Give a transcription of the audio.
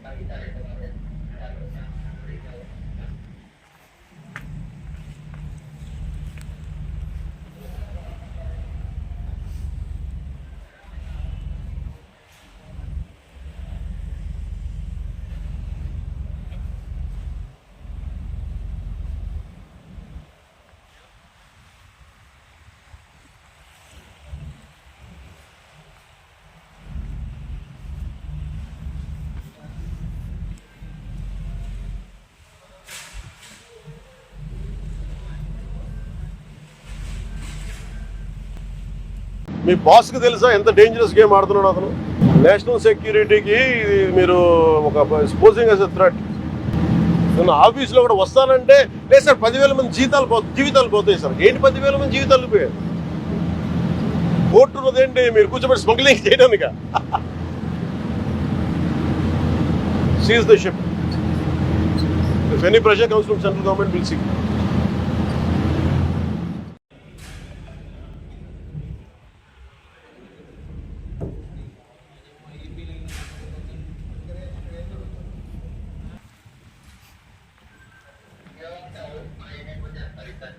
kita dari మీ బాస్కి తెలుసా ఎంత డేంజరస్ గేమ్ ఆడుతున్నాడు అతను? నేషనల్ సెక్యూరిటీకి మీరు ఒక స్పోజింగ్ అస్ థ్రెట్ నేను ఆఫీస్లో కూడా వస్తానంటే లేదు సార్ పదివేల మంది జీతాలు పో జీవితాలు పోతాయి సార్. ఏంటి పదివేల మంది జీవితాలు పోయాయి కోర్టు ఉన్నదేంటి మీరు కూర్చోబెట్టి smuggling చేయడానిక? Seize the ship if any pressure comes from central government will see પરિષદ